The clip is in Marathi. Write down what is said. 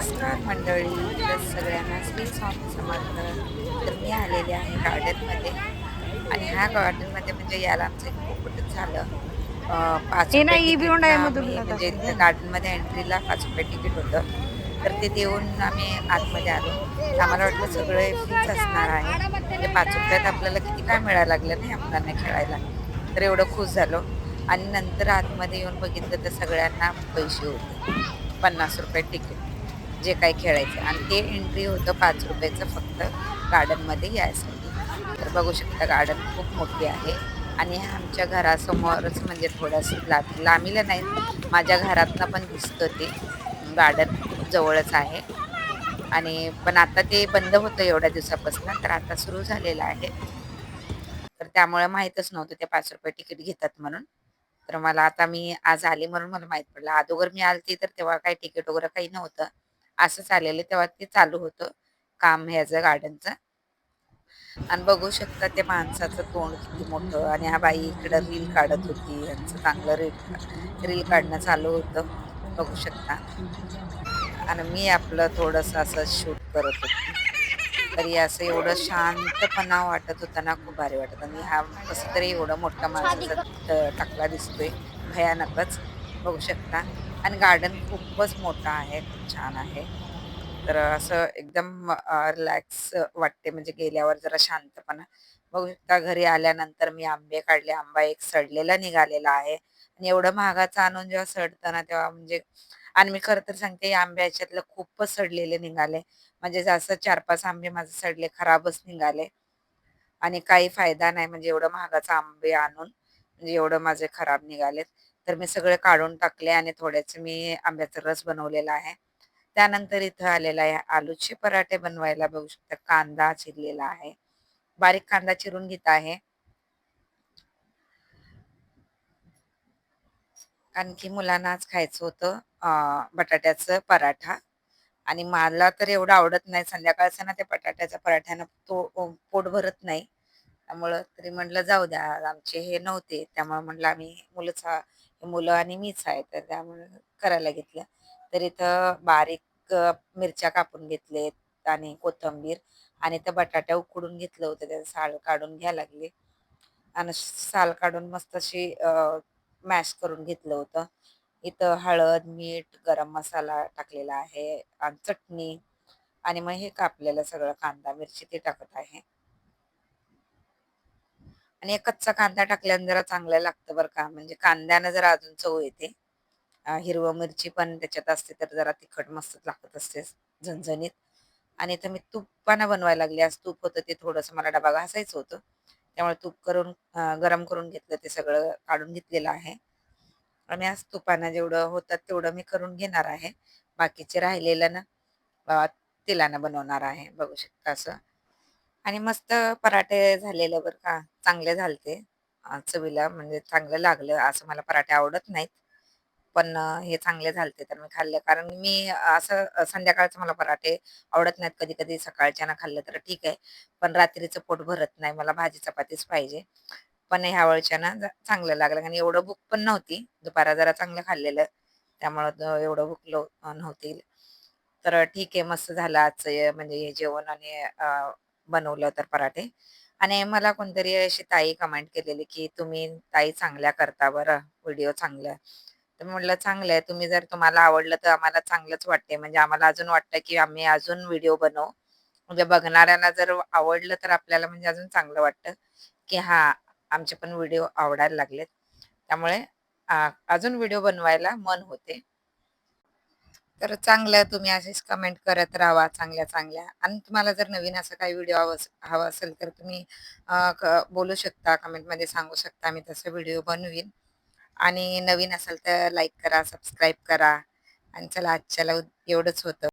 नमस्कार मंडळी. तर सगळ्यांना श्री स्वामी समर्थ तर मी आलेले आहे गार्डनमध्ये. आणि ह्या गार्डनमध्ये म्हणजे याला आमचं एक पोपटच झालं. पाच म्हणजे असेल. गार्डनमध्ये एंट्रीला पाच रुपये तिकीट होतं. तर ते देऊन आम्ही आतमध्ये आलो. आम्हाला वाटलं सगळं फ्रीच असणार आहे. म्हणजे पाच रुपयात आपल्याला किती काय मिळायला लागलं नाही आपल्याला खेळायला. तर एवढं खुश झालो. आणि नंतर आतमध्ये येऊन बघितलं तर सगळ्यांना पैसे होते. पन्नास रुपये तिकीट. जे काही खेळायचं. आणि ते एंट्री होतं पाच रुपयाचं फक्त गार्डनमध्ये यायसाठी. तर बघू शकता गार्डन खूप मोठी आहे. आणि आमच्या घरासमोरच म्हणजे थोडंसं लांब लांबीला नाही माझ्या घरातनं पण दिसतं ते. गार्डन जवळच आहे. आणि पण आता ते बंद होतं एवढ्या दिवसापासून तर आता सुरू झालेलं आहे. तर त्यामुळे माहीतच नव्हतं ते पाच रुपये तिकीट घेतात म्हणून. तर मला आता मी आज आली म्हणून मला माहीत पडलं. अगोदर मी आलती तर तेव्हा काही तिकीट वगैरे काही नव्हतं. असंच आलेलं तेव्हा ते चालू होतं काम ह्याचं गार्डनचं आणि बघू शकता ते माणसाचं तोंड किती मोठं आणि हा बाई इकडं रील काढत होती यांचं चांगलं रील रील काढणं चालू होतं. बघू शकता. आणि मी आपलं थोडंसं असं शूट करत होती. तरी असं एवढं शांतपणा वाटत होता ना खूप भारी वाटत आणि हा कसं तरी एवढं मोठा माणसाचा टाकला दिसतोय. भयानकच. बघू शकता. आणि गार्डन खूपच मोठं आहे खूप छान आहे. तर असं एकदम रिलॅक्स वाटते. म्हणजे गेल्यावर जरा शांतपणा. बघू शकता घरी आल्यानंतर मी आंबे काढले. आंबा एक सडलेला निघालेला आहे. आणि एवढं महागाचं आणून जेव्हा सडतं ना तेव्हा म्हणजे आणि मी खरं तर सांगते या आंबे ह्याच्यातलं खूपच सडलेले निघाले. म्हणजे जास्त चार पाच आंबे माझे सडले खराबच निघाले. आणि काही फायदा नाही. म्हणजे एवढं महागाचं आंबे आणून म्हणजे एवढं माझे खराब निघालेत. तर मी सगळे काढून टाकले आणि थोड्याचे मी आंब्याचा रस बनवलेला आहे. त्यानंतर इथं आलेला आहे आलूचे पराठे बनवायला बघू शकता. कांदा चिरलेला आहे. बारीक कांदा चिरून घेत आहे. कारण की मुलांना आज खायचं होतं बटाट्याचं पराठा. आणि मला तर एवढं आवडत नाही. संध्याकाळचं ना ते बटाट्याच्या पराठ्यानं तो पोट भरत नाही. त्यामुळं तरी म्हटलं जाऊ द्या आमचे हे नव्हते त्यामुळे म्हटलं आम्ही मुलंच आ- मुलं आणि मीच आहे. तर त्यामुळे करायला घेतलं. तर इथं बारीक मिरच्या कापून घेतलेत आणि कोथिंबीर आणि त्या बटाट्या उकडून घेतलं होतं त्याचं साल काढून घ्यायला लागले. आणि साल काढून मस्त अशी मॅश करून घेतलं होतं. इथं हळद मीठ गरम मसाला टाकलेला आहे आणि चटणी आणि मग हे कापलेलं सगळं कांदा मिरची ते टाकत आहे. आणि एक कच्चा कांदा टाकल्याने जरा चांगलं लागतं बरं का. म्हणजे कांद्यानं जरा अजून चव येते. हिरवं मिरची पण त्याच्यात असते तर जरा तिखट मस्त लागत असते झणझणीत. आणि इथं मी तुपानं बनवायला लागले. आज तूप होतं ते थोडंसं मला डबा घासायचं होतं. त्यामुळे तूप करून गरम करून घेतलं ते सगळं काढून घेतलेलं आहे. आणि आज तुपानं जेवढं होतं तेवढं मी करून घेणार आहे. बाकीचे राहिलेलं ना तेलानं बनवणार आहे. बघू शकता असं. आणि मस्त पराठे झालेलं बरं का चांगले झालते. चवीला म्हणजे चांगलं लागलं असं मला पराठे आवडत नाहीत. पण हे चांगले झालते तर मी खाल्ले. कारण मी असं संध्याकाळचं मला पराठे आवडत नाहीत. कधी कधी सकाळच्या ना खाल्लं तर ठीक आहे. पण रात्रीचं पोट भरत नाही. मला भाजी चपातीच पाहिजे. पण ह्या वेळच्यानं चांगलं लागलं. आणि एवढं भूक पण नव्हती. दुपारा जरा चांगलं खाल्लेलं. त्यामुळं एवढं भूक नव्हती. तर ठीक आहे. मस्त झालं आजचं म्हणजे हे जेवण आणि बनवलं तर पराठे. आणि मला कोणतरी अशी ताई कमेंट केलेली की तुम्ही ताई चांगल्या करता बरं व्हिडिओ चांगला तर मी म्हटलं चांगलं आहे तुम्ही जर तुम्हाला आवडलं तर आम्हाला चांगलंच वाटते म्हणजे आम्हाला अजून वाटतं की आम्ही अजून व्हिडिओ बनवू. म्हणजे बघणाऱ्यांना जर आवडलं तर आपल्याला म्हणजे अजून चांगलं वाटतं की हा आमचे पण व्हिडिओ आवडायला लागलेत. त्यामुळे अजून व्हिडिओ बनवायला मन होते. तर चांगलं तुम्ही असेच कमेंट करत राहा चांगल्या चांगल्या. आणि तुम्हाला जर नवीन असं काही व्हिडिओ हवं हवा असेल तर तुम्ही अ, क- बोलू शकता कमेंटमध्ये सांगू शकता. मी तसं व्हिडिओ बनवीन. आणि नवीन असेल तर लाईक करा सबस्क्राईब करा. आणि चला आजच्याला एवढंच होतं.